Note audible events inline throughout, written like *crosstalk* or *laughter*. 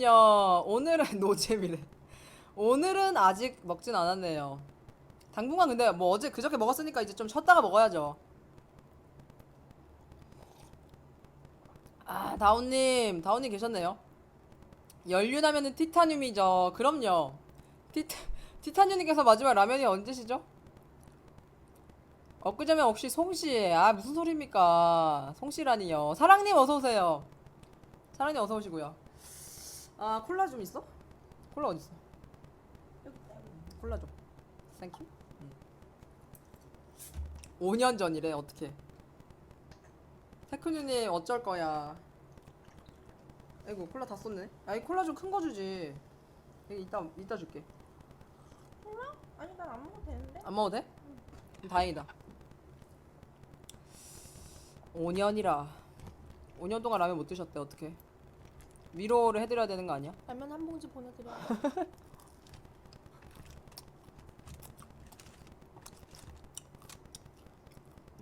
오늘은요. 오늘은 *laughs* 노잼이래. 오늘은 아직 먹진 않았네요. 당분간 근데 뭐 어제 그저께 먹었으니까 이제 좀 쉬었다가 먹어야죠. 아 다운님, 다운님 계셨네요. 연륜하면은 티타늄이죠. 그럼요. 티타 티타늄님께서 마지막 라면이 언제시죠? 엊그제면 혹시 송씨 아 무슨 소리입니까 송씨라니요 사랑님 어서오세요 사랑님 어서오시고요 아 콜라 좀 있어? 콜라 어딨어? 콜라 좀 땡큐 음. 5년 전이래 어떻게 테크뉴님 어쩔 거야 아이고 콜라 다 썼네 아이 콜라 좀 큰 거 주지 여기 이따 이따 줄게 아니 난 안 먹어도 되는데? 안 먹어도 돼? 그럼 다행이다. 5년이라. 5년 동안 라면 못 드셨대 어떻게? 위로를 해드려야 되는 거 아니야? 라면 한 봉지 보내드려. *laughs*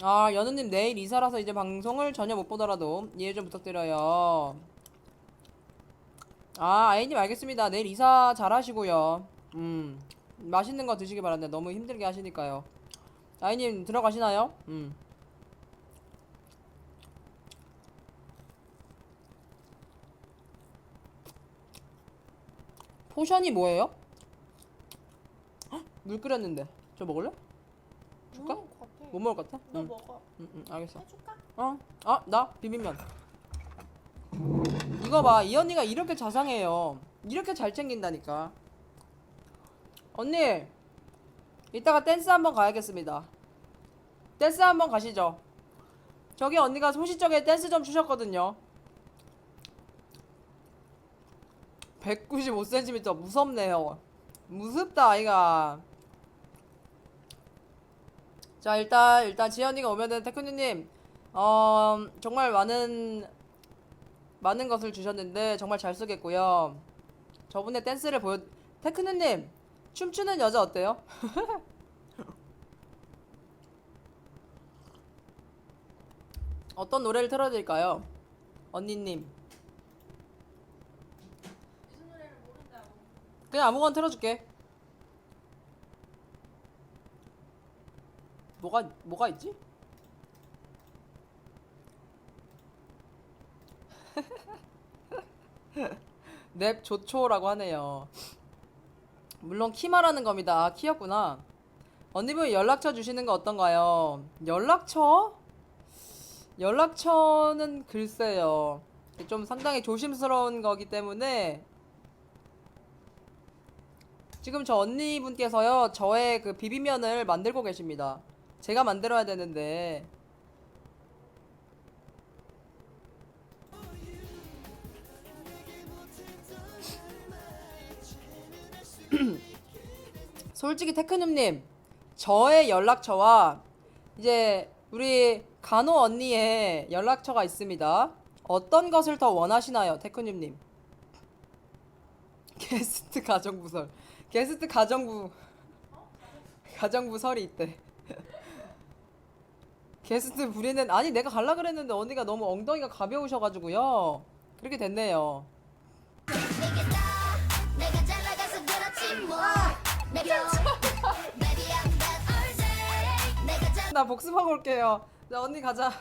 아 연우님 내일 이사라서 이제 방송을 전혀 못 보더라도 이해 좀 부탁드려요. 아 아이님 알겠습니다. 내일 이사 잘 하시고요. 음 맛있는 거 드시기 바랍니다. 너무 힘들게 하시니까요. 아이님 들어가시나요? 음. 포션이 뭐예요? 헉, 물 끓였는데 저 먹을래? 줄까? 먹을 것 같아. 못 먹을 것 같아? 너 응. 먹어. 응, 응, 알겠어. 해줄까? 어? 아, 나 비빔면. 이거 봐, 이 언니가 이렇게 자상해요. 이렇게 잘 챙긴다니까. 언니, 이따가 댄스 한번 가야겠습니다. 댄스 한번 가시죠. 저기 언니가 소시적에 댄스 좀 추셨거든요. 195cm 무섭네요. 무섭다 아이가. 자 일단 일단 지연이가 오면은 태크누님 어 정말 많은 많은 것을 주셨는데 정말 잘 쓰겠고요. 저분의 댄스를 보여 태크누님 춤추는 여자 어때요? *laughs* 어떤 노래를 틀어드릴까요? 언니님 무슨 노래를 모른다고. 그냥 아무거나 틀어줄게. 뭐가 뭐가 있지? *laughs* 넵 좋초라고 하네요. 물론 키 말하는 겁니다. 아, 키였구나. 언니분 연락처 주시는 거 어떤가요? 연락처? 연락처는 글쎄요. 좀 상당히 조심스러운 거기 때문에 지금 저 언니분께서요, 저의 그 비빔면을 만들고 계십니다. 제가 만들어야 되는데. *clears throat* 솔직히 테크눔님, 저의 연락처와 이제 우리 간호 언니의 연락처가 있습니다. 어떤 것을 더 원하시나요, 테크눔님? *laughs* 게스트 가정부설. 게스트 가정부 가정부 설이 있대. 게스트 부리는 아니 내가 갈라 그랬는데 언니가 너무 엉덩이가 가벼우셔가지고요. 그렇게 됐네요. 내가 잘 나가서 그렇지 뭐 내가 Baby I'm bad all day 내가 잘 나 복습하고 올게요. 자 언니 가자.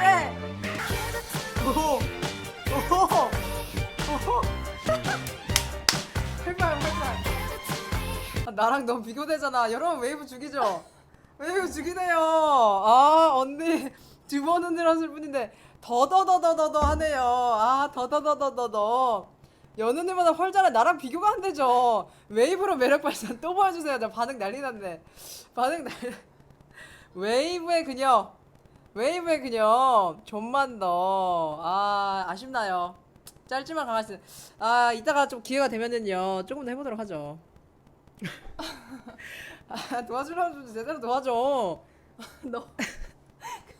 네. 오. 오. 오. 활발 활발. 아, 나랑 너무 비교되잖아. 여러분 웨이브 죽이죠? 웨이브 죽이네요. 아 언니 두번 흔들었을 뿐인데 더더더더더더 하네요. 아 더더더더더더. 누나보다 헐잖아. 나랑 비교가 안 되죠. 웨이브로 매력 발산 또 보여주세요. 나 반응 난리 났네. 반응 난리. 웨이브의 그녀. 웨이브의 그녀. 좀만 더. 아 아쉽나요. 짧지만 강하시. 아 이따가 좀 기회가 되면은요 조금 더 해보도록 하죠. *laughs* 아 도와주려면 좀 제대로 도와줘. *laughs* 너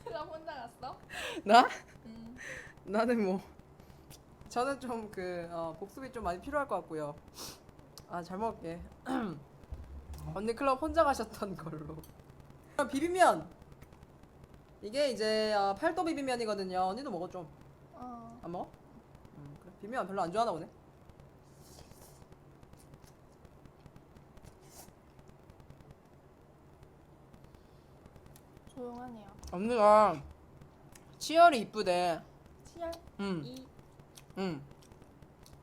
그럼 혼자 갔어? 나? 응. 나는 뭐 저는 좀그 어, 복습이 좀 많이 필요할 것 같고요. 아 잘 먹을게. *clears throat* 언니 클럽 혼자 가셨던 걸로. 아, 비빔면. 이게 이제 어, 팔도 비빔면이거든요. 언니도 먹어 좀. 어. 안 먹어? 비빔면 별로 안 좋아하나 보네. 조용하네요. 언니가 치열이 이쁘대. 치열 음, 이 음.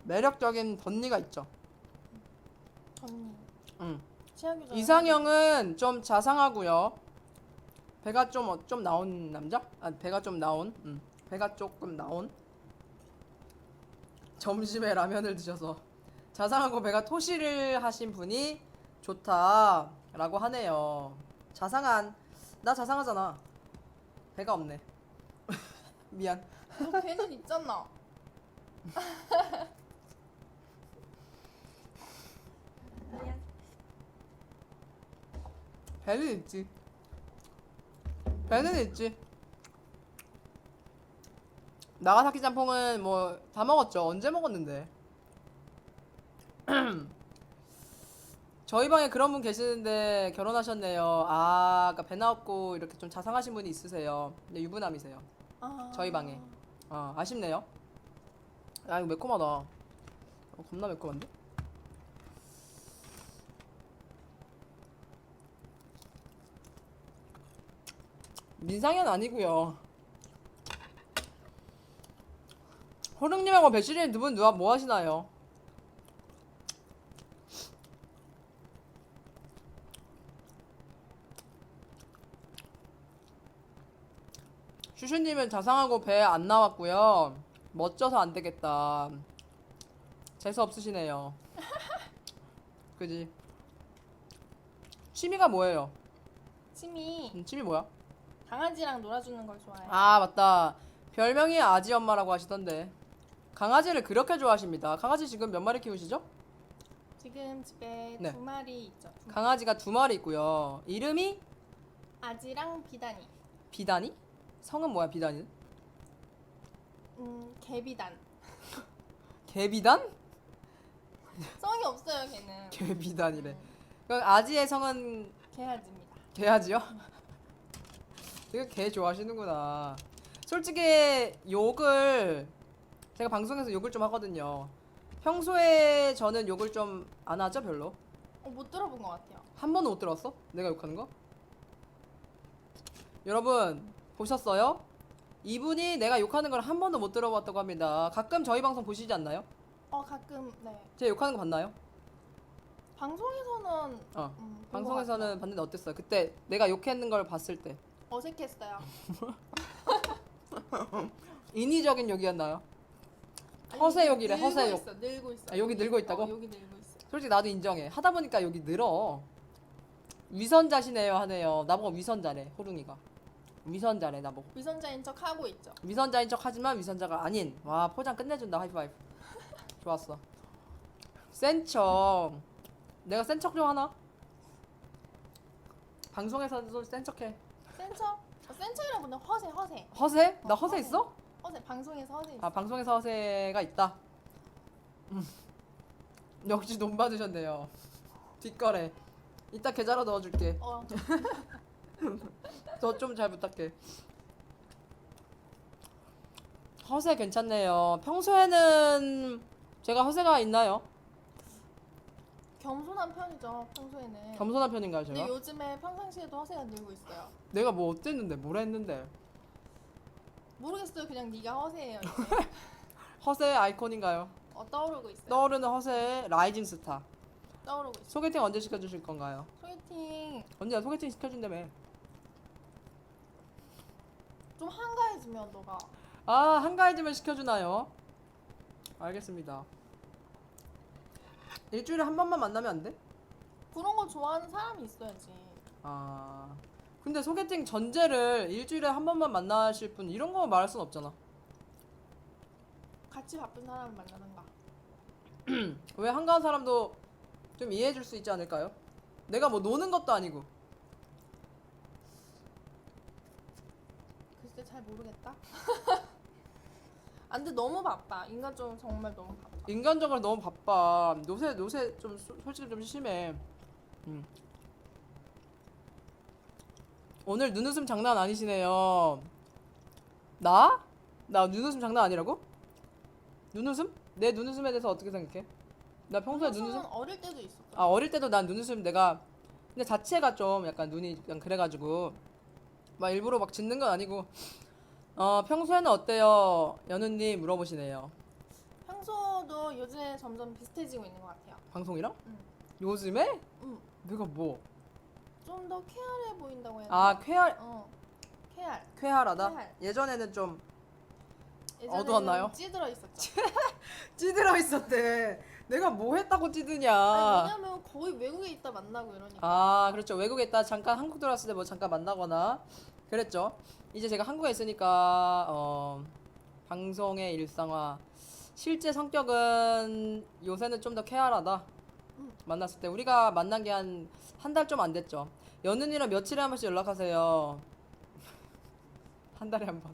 매력적인 덧니가 있죠. 언니. 음. 치열 교정. 이상형은 좀 자상하고요. 배가 좀 어, 좀 나온 남자? 아, 배가 좀 나온. 음. 배가 조금 나온. 점심에 라면을 드셔서 자상하고 배가 토시를 하신 분이 좋다라고 하네요. 자상한 나 자상하잖아. 배가 없네. *laughs* 미안. 아, 걔는 있잖아. 미안. 배는 있지. 배는 있지. 나가사키 짬뽕은 뭐 다 먹었죠. 언제 먹었는데? *clears throat* 저희 방에 그런 분 계시는데 결혼하셨네요. 아, 아까 배 나왔고 이렇게 좀 자상하신 분이 있으세요. 근데 유부남이세요. 아. 저희 방에. 아, 아쉽네요. 아, 이거 매콤하다. 어, 겁나 매콤한데? 민상현 아니고요. 호릉님하고 배시린 두분 누가 뭐 하시나요? 슈슈님은 자상하고 배 안 나왔고요. 멋져서 안 되겠다. 재수 없으시네요. *laughs* 그지? 취미가 뭐예요? 침이 음, 취미 뭐야? 강아지랑 놀아주는 걸 좋아해. 아 맞다. 별명이 아지 엄마라고 하시던데. 강아지를 그렇게 좋아하십니다. 강아지 지금 몇 마리 키우시죠? 지금 집에 네. 두 마리 있죠. 두 강아지가 두 마리 있고요. 이름이 아지랑 비단이. 비단이? 성은 뭐야 비단이는? 음, 개비단. 개비단? 성이 없어요, 걔는. *laughs* 개비단이래. 음, 그럼 아지의 성은 개아지입니다. 개야지요? *laughs* 되게 개 좋아하시는구나. 솔직히 욕을 제가 방송에서 욕을 좀 하거든요. 평소에 저는 욕을 좀 안 하죠 별로. 어, 못 들어본 것 같아요. 한 번도 못 들었어? 내가 욕하는 거? 여러분 보셨어요? 이분이 내가 욕하는 걸 한 번도 못 들어봤다고 합니다. 가끔 저희 방송 보시지 않나요? 어, 가끔 네. 제가 욕하는 거 봤나요? 방송에서는 어. 음, 본것 방송에서는 같아요. 봤는데 어땠어요? 그때 내가 욕했는 걸 봤을 때 어색했어요. *laughs* 인위적인 욕이었나요? 아니, 허세 욕이래, 늘고 허세 욕. 있어, 늘고 있어. 아, 욕이 늘고 있다고? 어, 욕이 늘고 있어. 솔직히 나도 인정해. 하다 보니까 여기 늘어. 위선자시네요 하네요. 나보고 위선자래 호룽이가. 위선자래 나보고. 위선자인 척 하고 있죠. 위선자인 척 하지만 위선자가 아닌. 와 포장 끝내준다 하이파이브. 좋았어. 센 척. 내가 센 척 좀 하나? 방송에서도 센 척해. 센 척? 어, 센 척이랑 보면 허세, 허세. 허세? 나 어, 허세 허세. 있어? 허세 방송에서 허세 있어. 아 방송에서 허세가 있다. 음. 역시 돈 받으셨네요. 뒷거래. 이따 계좌로 넣어줄게. 어, *laughs* 저 좀 잘 부탁해. 허세 괜찮네요. 평소에는 제가 허세가 있나요? 겸손한 편이죠 평소에는. 겸손한 편인가요, 제가? 근데 요즘에 평상시에도 허세가 늘고 있어요. 내가 뭐 어땠는데, 뭘 했는데? 모르겠어요. 그냥 네가 허세예요. 이제. *laughs* 허세 아이콘인가요? 어, 떠오르고 있어요. 떠오르는 허세 라이징 스타. 떠오르고 있어요. 소개팅 언제 시켜주실 건가요? 소개팅 언제야 소개팅 시켜준다며? 좀 한가해지면 너가 아 한가해지면 시켜주나요? 알겠습니다. 일주일에 한 번만 만나면 안 돼? 그런 거 좋아하는 사람이 있어야지. 아 근데 소개팅 전제를 일주일에 한 번만 만나실 분 이런 거 말할 순 없잖아. 같이 바쁜 사람을 만나는가. *clears throat* 왜 한가한 사람도 좀 이해해 줄 수 있지 않을까요? 내가 뭐 노는 것도 아니고 글쎄 잘 모르겠다. *laughs* 안돼 너무 바빠. 인간적으로 정말 너무 바빠. 인간적으로 너무 바빠. 요새 요새 좀 소- 솔직히 좀 심해. 음. 오늘 눈웃음 장난 아니시네요. 나? 나 눈웃음 장난 아니라고? 눈웃음? 내 눈웃음에 대해서 어떻게 생각해? 나 평소에 눈웃음? 어릴 때도 있었죠. 아 어릴 때도 난 눈웃음 내가 근데 자체가 좀 약간 눈이 그냥 그래가지고 막 일부러 막 짓는 건 아니고 어 평소에는 어때요? 연우님 물어보시네요. 평소도 요즘에 점점 비슷해지고 있는 것 같아요. 방송이랑? 응. 요즘에? 응. 내가 뭐? 좀 더 쾌활해 보인다고 해야 되나? 아 쾌활 어. 쾌활. 쾌활하다. 쾌활. 예전에는 좀 예전에는 어두웠나요? 찌들어 있었죠. *laughs* 찌들어 있었대. 내가 뭐 했다고 찌드냐? 아니, 왜냐면 거의 외국에 있다 만나고 이러니까. 아 그렇죠 외국에 있다 잠깐 한국 들어왔을 때 뭐 잠깐 만나거나 그랬죠 이제 제가 한국에 있으니까 어 방송의 일상화 실제 성격은 요새는 좀 더 쾌활하다 음. 만났을 때 우리가 만난 게 한 한 달 좀 안 됐죠 연은이랑 며칠에 한 번씩 연락하세요 *laughs* 한 달에 한 번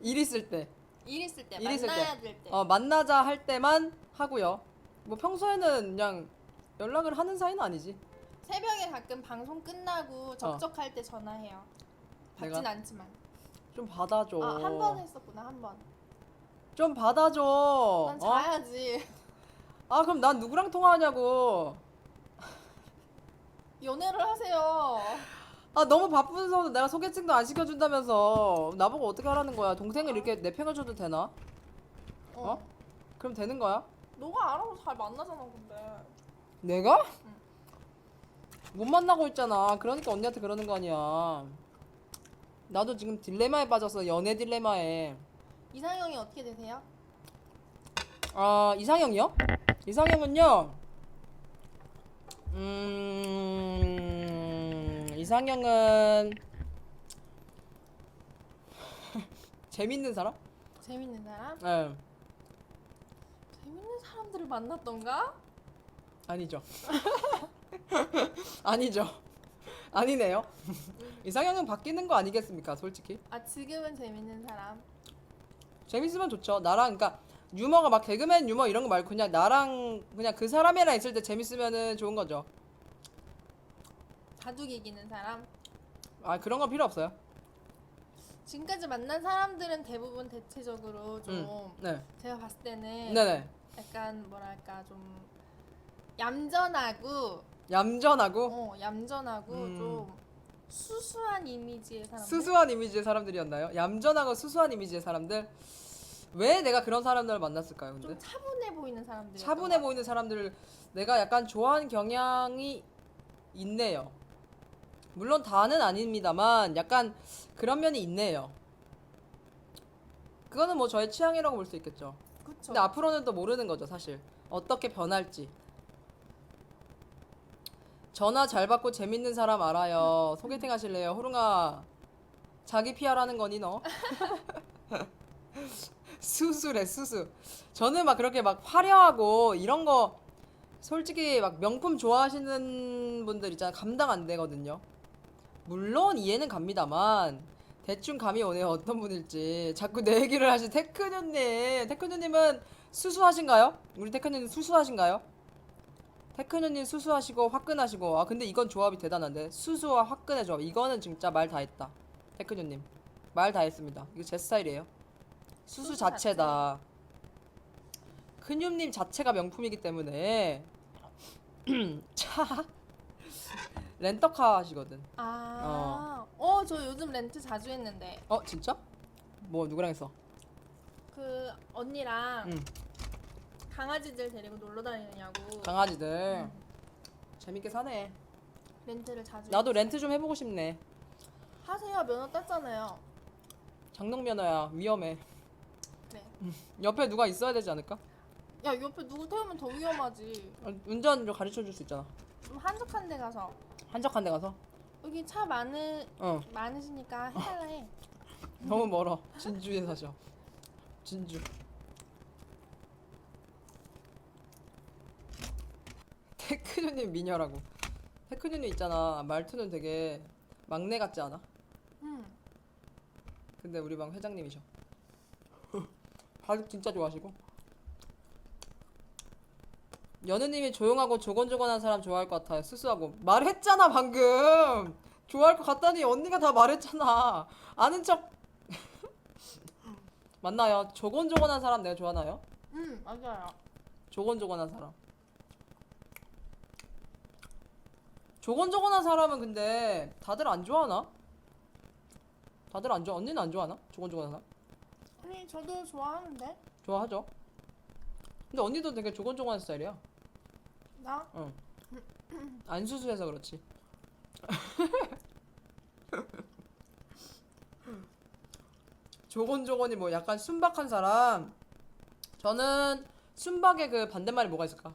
일 있을 때 일 있을 때 일 있을 만나야 될 때. 어, 만나자 할 때만 하고요 뭐 평소에는 그냥 연락을 하는 사이는 아니지 새벽에 가끔 방송 끝나고 접촉할 때 전화해요. 받진 어. 내가? 않지만. 좀 받아줘 아, 한 번 했었구나, 한 번. 좀 받아줘. 난 어? 자야지. 아 그럼 난 누구랑 통화하냐고. 연애를 하세요. 아 너무 바쁜서 내가 소개팅도 안 시켜준다면서 나보고 어떻게 하라는 거야? 동생을 이렇게 내팽겨줘도 되나? 어. 그럼 되는 거야? 너가 알아서 잘 만나잖아, 근데. 내가? 못 만나고 있잖아. 그러니까 언니한테 그러는 거 아니야. 나도 지금 딜레마에 빠졌어. 연애 딜레마에. 이상형이 어떻게 되세요? 아 이상형이요? 이상형은요. 음 이상형은 *laughs* 재밌는 사람? 재밌는 사람? 네 재밌는 사람들을 만났던가? 아니죠. *laughs* 아니죠. 아니네요. *laughs* 이상형은 바뀌는 거 아니겠습니까? 솔직히 아, 지금은 재밌는 사람. 재밌으면 좋죠. 나랑 그러니까 유머가 막 개그맨 유머 이런 거 말고 그냥 나랑 그냥 그 사람이랑 있을 때 재밌으면은 좋은 거죠. 바둑 이기는 사람. 아 그런 거 필요 없어요. 지금까지 만난 사람들은 대부분 대체적으로 좀 네. 제가 봤을 때는 네네. 약간 뭐랄까 좀 얌전하고 얌전하고 어 얌전하고 음. 좀 수수한 이미지의 사람들. 수수한 이미지의 사람들이었나요? 얌전하고 수수한 이미지의 사람들. 왜 내가 그런 사람들을 만났을까요? 근데 좀 차분해 보이는 사람들. 차분해 보이는 사람들을 내가 약간 좋아하는 경향이 있네요. 물론 다는 아닙니다만 약간 그런 면이 있네요. 그거는 뭐 저의 취향이라고 볼 수 있겠죠. 그쵸. 근데 앞으로는 또 모르는 거죠, 사실. 어떻게 변할지. 전화 잘 받고 재밌는 사람 알아요. *laughs* 소개팅 하실래요? 호롱아. 자기 하는 거니 너? *laughs* 수수래 수수. 저는 막 그렇게 막 화려하고 이런 거 솔직히 막 명품 좋아하시는 분들 있잖아요. 감당 안 되거든요. 물론 이해는 갑니다만 대충 감이 오네요. 어떤 분일지. 자꾸 내 얘기를 하시 테크누님. 테크누님은 수수하신가요? 우리 테크누님 수수하신가요? 테크누님 수수하시고 화끈하시고 아 근데 이건 조합이 대단한데 수수와 조합 이거는 진짜 말 다 했다. 테크누님 말 다 했습니다. 이거 제 스타일이에요. 수수, 수수 자체다. 큰유님 자체가 명품이기 때문에 *clears throat* 차 렌터카 하시거든. 아, 어, 저 요즘 렌트 자주 했는데 어 진짜? 뭐 누구랑 했어? 그 언니랑 응. 강아지들 데리고 놀러 다니느냐고 강아지들 재밌게 사네. 렌트를 자주 나도 렌트 좀 해보고 싶네. 하세요 면허 땄잖아요. 장롱 면허야 위험해. 네. 옆에 누가 있어야 되지 않을까? 야 옆에 누구 태우면 더 위험하지. 어, 운전 좀 가르쳐 줄 수 있잖아. 좀 한적한 데 가서 한적한 데 가서. 여기 차 많으 어 많으시니까 해달라 해. *laughs* 너무 멀어. 진주에 사셔. 진주. 테크누님 미녀라고. 테크누님 있잖아. 말투는 되게 막내 같지 않아? 음. 근데 우리 방 회장님이셔. 바둑 진짜 좋아하시고. 연우님이 조용하고 조곤조곤한 사람 좋아할 것 같아요. 수수하고 말했잖아 방금. 좋아할 것 같다니 언니가 다 말했잖아. 아는 척. *laughs* 맞나요? 조곤조곤한 사람 내가 좋아하나요? 음 맞아요. 조곤조곤한 사람. 조곤조곤한 사람은 근데 다들 안 좋아하나? 다들 안 좋아. 언니는 안 좋아하나? 조곤조곤한 사람? 아니 저도 좋아하는데 좋아하죠. 근데 언니도 되게 조곤조곤한 스타일이야. 나안 수수해서 그렇지. *laughs* 조곤조곤이 뭐 약간 순박한 사람. 저는 순박의 그 반대말이 뭐가 있을까?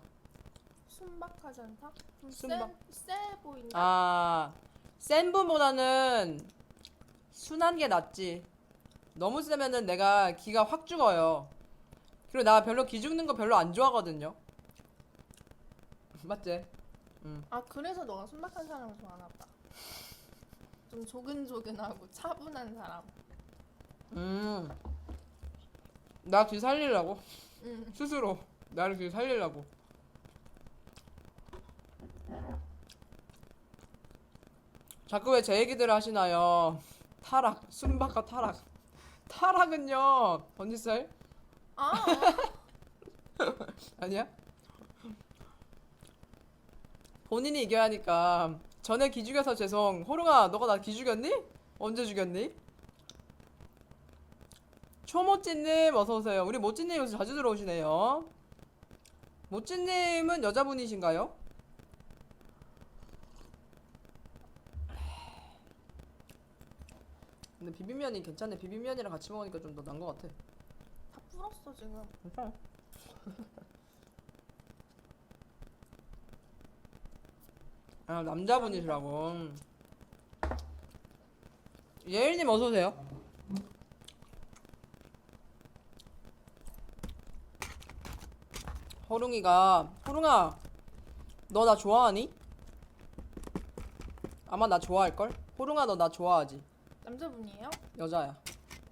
순박하지 않다? 좀 순박. 세, 세 보인다. 아, 센 분보다는 순한 게 낫지. 너무 세면은 내가 기가 확 죽어요. 그리고 나 별로 기 죽는 거 별로 안 좋아하거든요. *laughs* 맞지? 아 그래서 너가 순박한 사람을 좋아하나 보다. 좀 조근조근하고 차분한 사람. 음. 나기 살리려고. 음. 스스로. 나를 기 살리려고. 자꾸 왜 제 얘기들을 하시나요? 타락. 순박과 타락. 타락은요. 쌀? 아 *laughs* 아니야? 본인이 이겨야 하니까 전에 기 죽여서 죄송. 호롱아, 너가 나 기 죽였니? 언제 죽였니? 초모찌님 어서 오세요. 우리 모찌님 요새 자주 들어오시네요. 모찌님은 여자분이신가요? 근데 비빔면이 괜찮네. 비빔면이랑 같이 먹으니까 좀더 나은 것 같아. 다 불었어 지금. 괜찮아. *laughs* 아 남자분이시라고. 예일님 어서 오세요. 호롱이가 호롱아, 너 나 좋아하니? 아마 나 좋아할 걸. 호롱아 너 나 좋아하지? 남자분이에요? 여자야.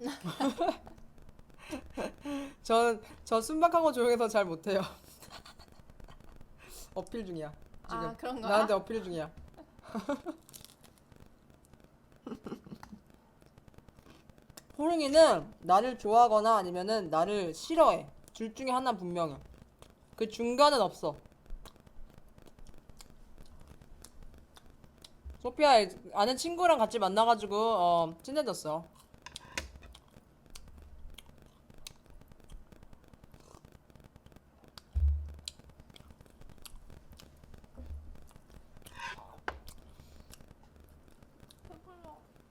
*laughs* 전, 저 순박하고 조용해서 잘 못해요. *laughs* 어필 중이야. 지금. 아 그런 거야? 나한테 어필 중이야. *laughs* 호롱이는 나를 좋아하거나 아니면은 나를 싫어해. 둘 중에 하나 분명해. 그 중간은 없어. 소피아 아는 친구랑 같이 만나가지고 어, 친해졌어.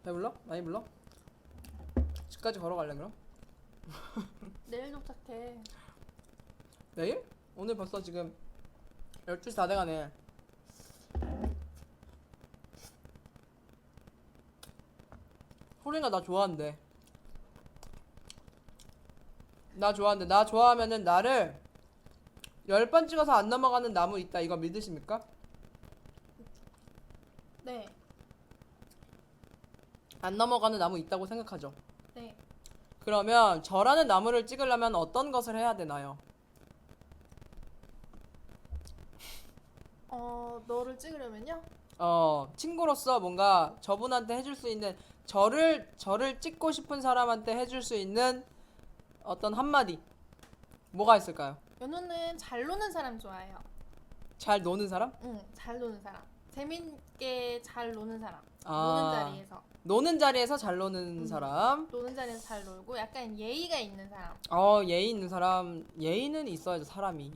배불러. 많이 불러? 집까지 걸어갈래 그럼? *laughs* 내일 도착해. 내일? 오늘 벌써 지금 12시 다 돼가네. 호랭이가 나 좋아한대. 나 좋아한대. 나 좋아하면은 나를 10번 찍어서 안 넘어가는 나무 있다. 이거 믿으십니까? 네. 안 넘어가는 나무 있다고 생각하죠. 네. 그러면 저라는 나무를 찍으려면 어떤 것을 해야 되나요? 어 너를 찍으려면요? 어, 친구로서 뭔가 저분한테 해줄 수 있는 저를 저를 찍고 싶은 사람한테 해줄 수 있는 어떤 한마디 뭐가 있을까요? 연우는 잘 노는 사람 좋아해요. 잘 노는 사람? 응, 잘 노는 사람. 재밌게 잘 노는 사람. 아. 노는 자리에서. 노는 자리에서 잘 노는 음. 사람. 노는 자리에서 잘 놀고 약간 예의가 있는 사람. 어, 예의 있는 사람. 예의는 있어야죠, 사람이.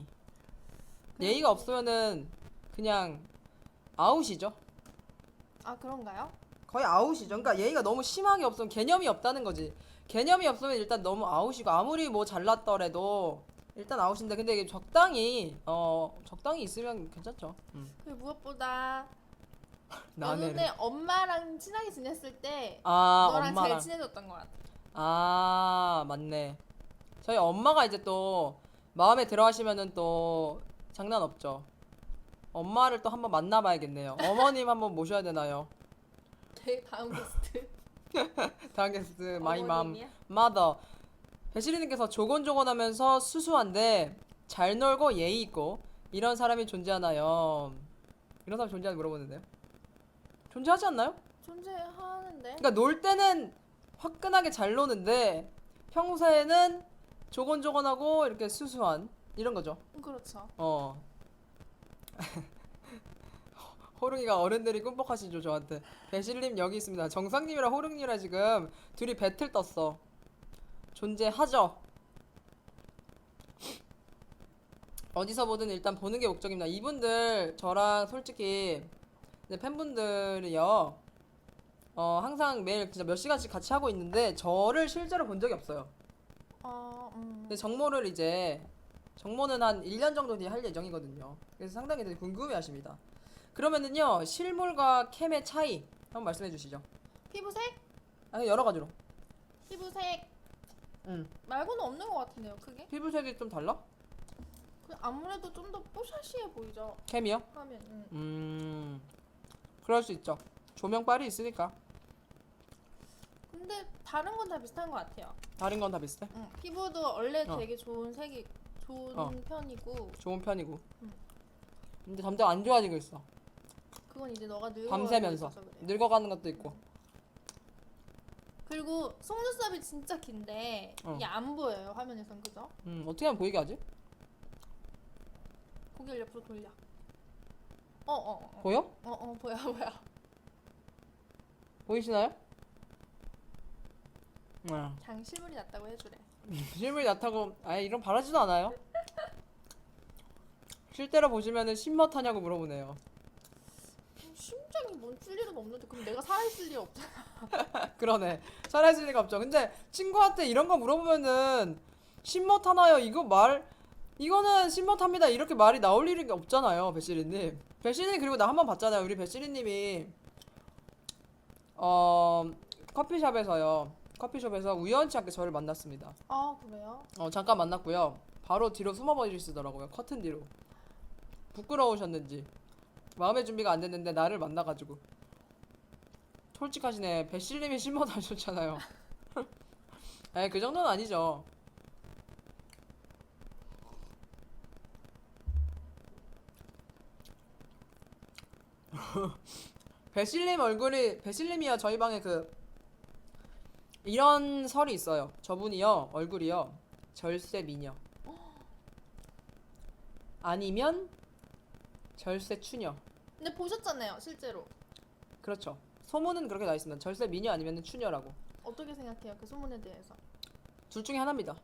예의가 없으면은 그냥 아웃이죠. 아 그런가요? 거의 아웃이죠. 그러니까 예의가 너무 심하게 없으면 개념이 없다는 거지. 개념이 없으면 일단 너무 아웃이고 아무리 뭐 잘났더라도 일단 아웃인데 근데 이게 적당히 어 적당히 있으면 괜찮죠. 음. 그리고 무엇보다 *laughs* 나네. 연우네 엄마랑 친하게 지냈을 때 아 너랑 엄마랑. 제일 친해졌던 것 같아. 아 맞네. 저희 엄마가 이제 또 마음에 들어하시면은 또 장난 없죠. 엄마를 또 한번 만나봐야겠네요. 어머님 한번 모셔야 되나요? 네, 다음 게스트. *laughs* 다음 게스트 마이 맘. 어머님이야? 마더 배시리님께서 조곤조곤하면서 수수한데 잘 놀고 예의 있고 이런 사람이 존재하나요? 이런 사람 존재하는 물어보는데요. 존재하지 않나요? 존재하는데. 그러니까 놀 때는 화끈하게 잘 노는데 평소에는 조곤조곤하고 이렇게 수수한 이런 거죠. 그렇죠. 어. 호릉이가 어른들이 꿈뻑하시죠 저한테. 배실님 여기 있습니다. 정상님이랑 호릉이랑 지금 둘이 배틀 떴어. 존재하죠. 어디서 보든 일단 보는 게 목적입니다. 이분들 저랑 솔직히 팬분들이요. 어 항상 매일 진짜 몇 시간씩 같이 하고 있는데 저를 실제로 본 적이 없어요. 어, 음. 근데 정모를 이제 정모는 한 1년 정도 뒤에 할 예정이거든요. 그래서 상당히 되게 궁금해 하십니다. 그러면은요, 실물과 캠의 차이 한번 말씀해 주시죠. 피부색? 아니, 여러 가지로. 피부색 음. 말고는 없는 것 같은데요, 크게? 피부색이 좀 달라? 그 아무래도 좀 더 뽀샤시해 보이죠. 캠이요? 화면. 음. 음. 그럴 수 있죠. 조명빨이 있으니까. 근데 다른 건 다 비슷한 것 같아요. 다른 건 다 비슷해. 응. 피부도 원래 어. 되게 좋은 색이 좋은 어. 편이고 좋은 편이고. 음. 근데 점점 안 좋아지고 있어. 그건 이제 너가 늙어 밤새면서. 그래. 늙어가는 것도 있고. 그리고 속눈썹이 진짜 긴데 어. 이게 안 보여요 화면에선 그죠? 음, 어떻게 하면 보이게 하지? 고개를 옆으로 돌려. 어어 어, 어. 보여? 어, 어, 보여 *laughs* 보여. 보이시나요? 음. 장 실물이 낫다고 해주래. *laughs* 실물이 나타고 아예 이런 바라지도 않아요. *laughs* 실제로 보시면은 신멋하냐고 물어보네요. 심장이 뭔줄 일은 없는데 그럼 내가 살아있을 리 없잖아. *laughs* 그러네. 살아있을 리가 없죠. 근데 친구한테 이런 거 물어보면은 신멋하나요? 이거 말 이거는 신멋합니다. 이렇게 말이 나올 일이 없잖아요, 배시리님. 배시리님 그리고 나 한 번 봤잖아요. 우리 배시리님이 어 커피숍에서요. 커피숍에서 우연치 않게 저를 만났습니다. 아 그래요? 어 잠깐 만났고요. 바로 뒤로 숨어버리시더라고요. 커튼 뒤로. 부끄러우셨는지 마음의 준비가 안 됐는데 나를 만나가지고 솔직하시네. 배실님이 신문하셨잖아요. 에이 그 정도는 아니죠. *laughs* 배실님 얼굴이 배실님이요 저희 방에 그 이런 설이 있어요. 저분이요 얼굴이요 절세 미녀 *gasps* 아니면 절세 추녀 근데 보셨잖아요 실제로. 그렇죠. 소문은 그렇게 나 있습니다. 절세 미녀 아니면 추녀라고 어떻게 생각해요 그 소문에 대해서? 둘 중에 하나입니다.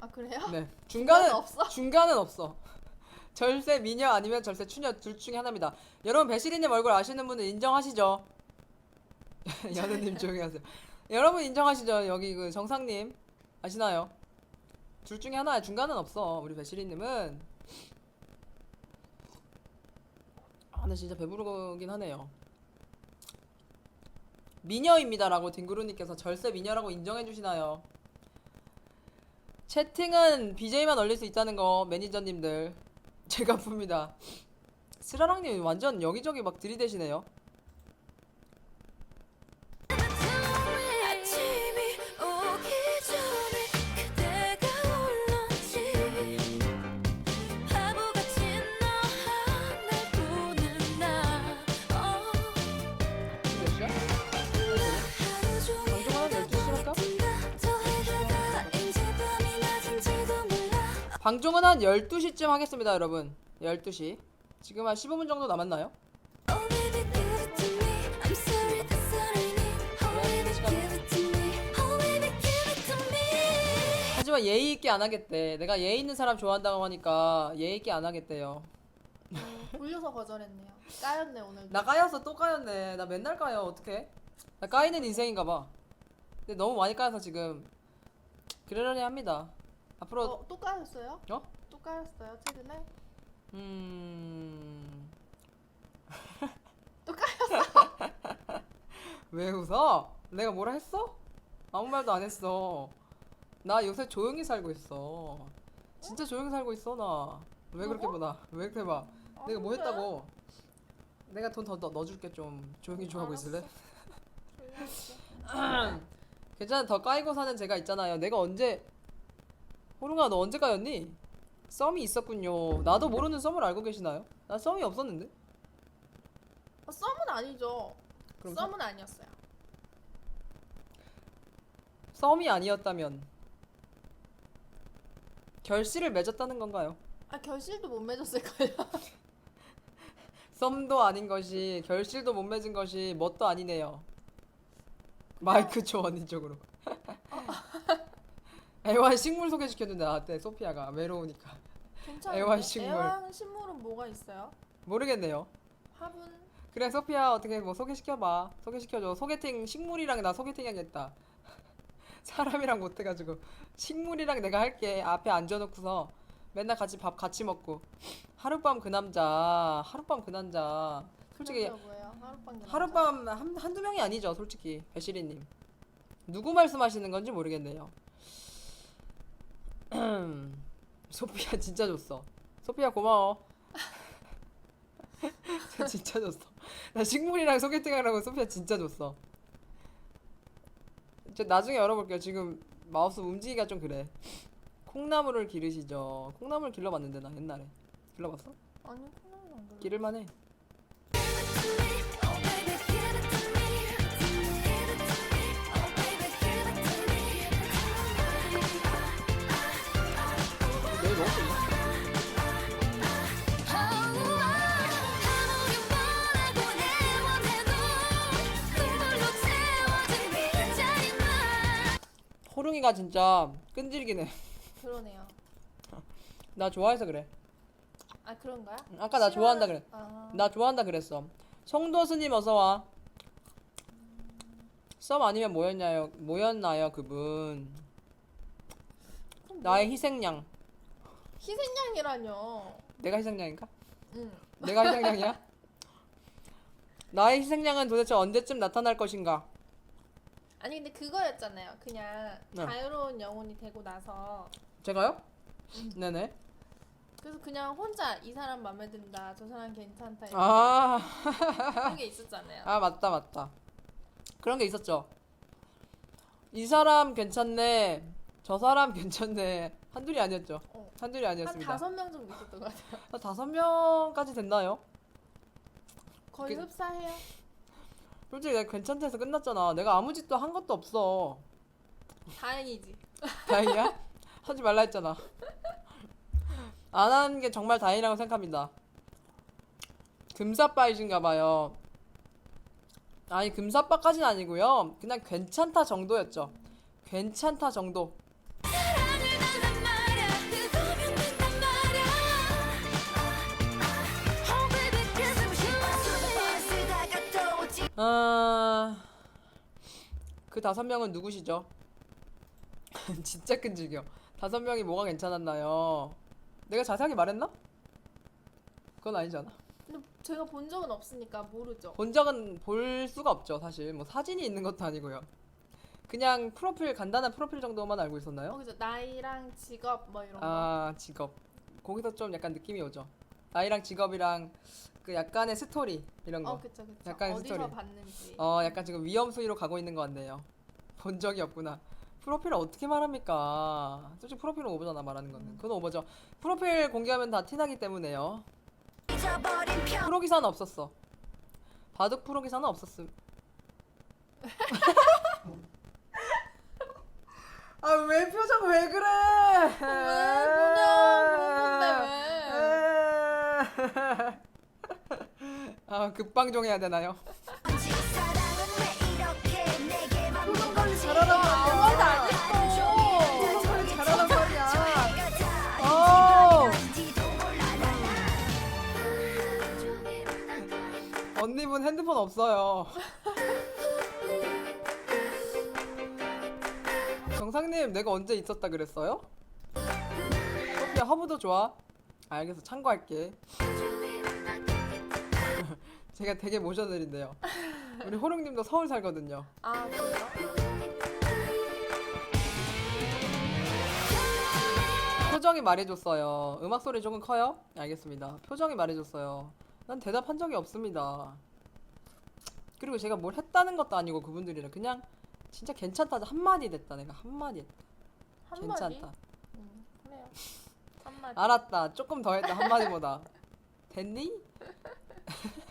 아 그래요? 네 *laughs* 중간은 중간은 없어? 중간은 없어. *laughs* 절세 미녀 아니면 절세 추녀 둘 중에 하나입니다. 여러분 배시리님 얼굴 아시는 분은 인정하시죠? *laughs* 연우님 조용히 하세요. 여러분 인정하시죠? 여기 그 정상님 아시나요? 둘 중에 하나야. 중간은 없어. 우리 배시리님은 아, 나 진짜 배부르긴 하네요. 미녀입니다라고 딩구루님께서 절세 미녀라고 인정해 주시나요? 채팅은 BJ만 올릴 수 있다는 거 매니저님들 *laughs* 제가 풉니다. *laughs* 스라랑님 완전 여기저기 막 들이대시네요. 방송은 한 12시쯤 하겠습니다, 여러분. 12시. 지금 한 15분 정도 남았나요? 하지만 예의 있게 안 하겠대. 내가 예의 있는 사람 좋아한다고 하니까 예의 있게 안 하겠대요. 음, 돌려서 거절했네요. 까였네 오늘. 나 까였어, 또 까였네. 나 맨날 까요. 어떡해? 나 까이는 인생인가 봐. 근데 너무 많이 까여서 지금 그러려니 합니다. 앞으로 어, 또 까였어요? 어? 또 까였어요 최근에? 음. *laughs* 또 까였어? *laughs* 왜 웃어? 내가 뭐라 했어? 아무 말도 안 했어. 나 요새 조용히 살고 있어. 진짜 조용히 살고 있어 나. 왜 그렇게 뭐? 보나? 왜 그렇게 봐? 내가 뭐 아닌데? 했다고? 내가 돈 더 넣어줄게 좀 조용히 좀 하고 있을래? *laughs* 조용할게. *clears throat* 괜찮아 더 까이고 사는 제가 있잖아요. 내가 언제 호롱아 너 언제 까였니? 썸이 있었군요. 나도 모르는 썸을 알고 계시나요? 나 썸이 없었는데. 어, 썸은 아니죠. 그럼 썸은 아니었어요. 썸이 아니었다면 결실을 맺었다는 건가요? 아 결실도 못 맺었을걸요. *laughs* 썸도 아닌 것이 결실도 못 맺은 것이 뭣도 아니네요. 마이크 줘 언니 쪽으로. 애완 식물 소개시켰는데 나한테 소피아가 외로우니까 괜찮은데? 애완 식물. 애완 식물은 뭐가 있어요? 모르겠네요. 화분? 그래 소피아 어떻게 뭐 소개시켜봐. 소개시켜줘. 소개팅 식물이랑 나 소개팅 하겠다. *laughs* 사람이랑 못해가지고 식물이랑 내가 할게. 앞에 앉아놓고서 맨날 같이 밥 같이 먹고 하룻밤 그 남자 하룻밤 그 남자 솔직히 그런 게 뭐예요? 하룻밤 하룻밤 한, 한두 명이 아니죠 솔직히 배시리님 누구 말씀하시는 건지 모르겠네요 소피아 진짜 줬어. 소피아 고마워. *laughs* 진짜 줬어. 나 식물이랑 소개팅 하라고 소피아 진짜 줬어. 저 나중에 열어볼게요. 지금 마우스 움직이기가 좀 그래. 콩나물을 기르시죠. 콩나물 길러봤는데 나 옛날에. 길러봤어? 아니 콩나물 안 그래. 기를만해 호롱이가 진짜 끈질기네 그러네요. 나 좋아해서 그래 아 그런가요? 아까 나 좋아한다 그래 아, 나 좋아한다 그랬어. 송도스님 어서 와. 썸 아니면 뭐였나요? 뭐였나요 그분? 그럼 뭐- 나의 희생양. 희생양이라뇨. 내가 희생양인가? 응. 내가 희생양이야? *laughs* 나의 희생양은 도대체 언제쯤 나타날 것인가? 아니 근데 그거였잖아요. 그냥 네. 자유로운 영혼이 되고 나서 제가요? 네네. 그래서 그냥 혼자 이 사람 마음에 든다, 저 사람 괜찮다 이렇게 아, 그런 게 있었잖아요. 아 맞다 맞다. 그런 게 있었죠. 이 사람 괜찮네. 저 사람 괜찮네. 한둘이 아니었죠. 어. 한둘이 한 아니었습니다. 다섯 명 정도 있었던 것 같아요. 한 다섯 명까지 됐나요? 거의 그- 흡사해요. 솔직히 내가 괜찮다 해서 끝났잖아. 내가 아무 짓도 한 것도 없어. 다행이지. 다행이야? 하지 말라 했잖아. 안 하는 게 정말 다행이라고 생각합니다. 금사빠이신가 봐요. 아니 금사빠까지는 아니고요. 그냥 괜찮다 정도였죠. 괜찮다 정도. 아... 그 다섯 명은 누구시죠? *laughs* 진짜 끈질겨. 다섯 명이 뭐가 괜찮았나요? 내가 자세하게 말했나? 그건 아니잖아. 근데 제가 본 적은 없으니까 모르죠. 본 적은 볼 수가 없죠, 사실. 뭐 사진이 있는 것도 아니고요. 그냥 프로필 간단한 프로필 정도만 알고 있었나요? 어, 그죠. 나이랑 직업 뭐 이런 거. 아, 직업. 거기서 좀 약간 느낌이 오죠. 나이랑 직업이랑 그 약간의 스토리 이런 거. 어, 그쵸, 그쵸. 약간의 어디서 스토리. 봤는지. 어, 약간 지금 위험 수위로 가고 있는 것 같네요. *laughs* 본 적이 없구나. 프로필을 어떻게 말합니까? 솔직히 프로필은 오버잖아 말하는 거는. 그건 오버죠. 프로필 공개하면 다 티나기 때문에요. 프로 기사는 없었어. 바둑 프로 기사는 없었음. *laughs* 아 왜 표정 왜 그래? 왜 그냥 그런 건데 아 급방종 해야 되나요? 잘하란 말이야. 다 어. 언니분 핸드폰 없어요. 정상님, 내가 언제 있었다 그랬어요? 소피아 허브도 좋아. 알겠어, 참고할게. 제가 되게 모셔드린대요. 우리 호롱님도 서울 살거든요. 아, 그래요? 표정이 말해줬어요. 음악 소리 조금 커요? 알겠습니다. 표정이 말해줬어요. 난 대답한 적이 없습니다. 그리고 제가 뭘 했다는 것도 아니고 그분들이랑 그냥 진짜 괜찮다 한마디 됐다 내가 한마디 했다. 한마디? 괜찮다. 음, 그래요. 한마디. 알았다. 조금 더 했다 한마디보다. 됐니? *laughs*